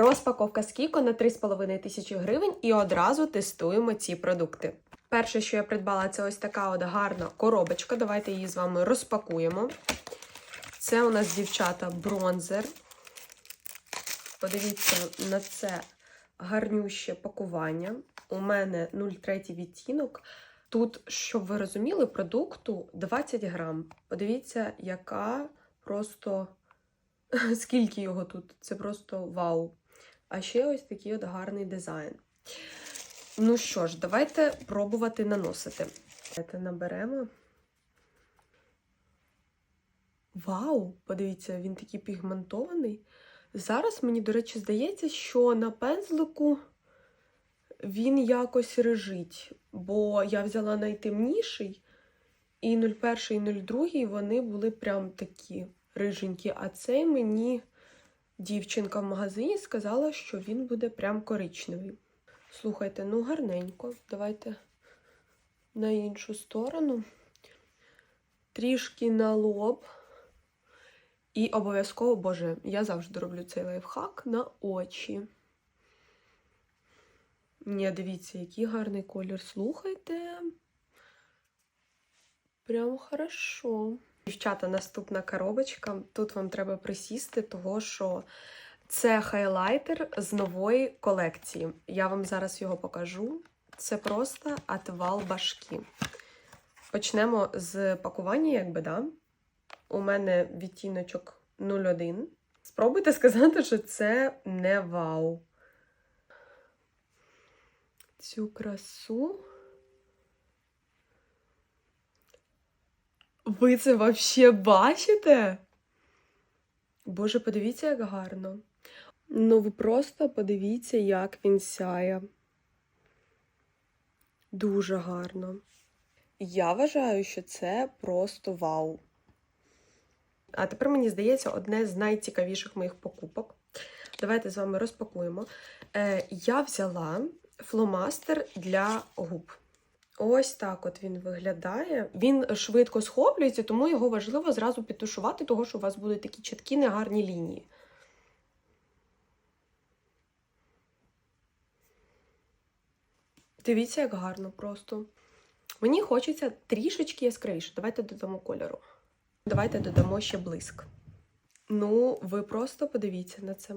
Розпаковка з Кіко на 3,5 тисячі гривень і одразу тестуємо ці продукти. Перше, що я придбала, це ось така от гарна коробочка. Давайте її з вами розпакуємо. Це у нас, дівчата, бронзер. Подивіться на це гарнюще пакування. У мене 0,3 відтінок. Тут, щоб ви розуміли, продукту 20 грам. Подивіться, яка просто скільки його тут. Це просто вау. А ще ось такий от гарний дизайн. Ну що ж, давайте пробувати наносити. Давайте наберемо. Вау! Подивіться, він такий пігментований. Зараз мені, до речі, здається, що на пензлику він якось режить, бо я взяла найтемніший, і 01 і 02 вони були прям такі риженькі. А цей мені дівчинка в магазині сказала, що він буде прям коричневий. Слухайте, ну гарненько. Давайте на іншу сторону. Трішки на лоб. І обов'язково, боже, я завжди роблю цей лайфхак на очі. Ні, дивіться, який гарний колір. Слухайте. Прям хорошо. Дівчата, наступна коробочка. Тут вам треба присісти, того що це хайлайтер з нової колекції. Я вам зараз його покажу. Це просто отвал башки. Почнемо з пакування, якби, да? У мене відтіночок 01. Спробуйте сказати, що це не вау. Цю красу. Ви це вообще бачите? Боже, подивіться, як гарно. Ну, ви просто подивіться, як він сяє. Дуже гарно. Я вважаю, що це просто вау. А тепер, мені здається, одне з найцікавіших моїх покупок. Давайте з вами розпакуємо. Е, я взяла фломастер для губ. Ось так от він виглядає. Він швидко схоплюється, тому його важливо зразу підтушувати, того що у вас будуть такі чіткі негарні лінії. Дивіться, як гарно просто. Мені хочеться трішечки яскравіше. Давайте додамо кольору. Давайте додамо ще блиск. Ну, ви просто подивіться на це.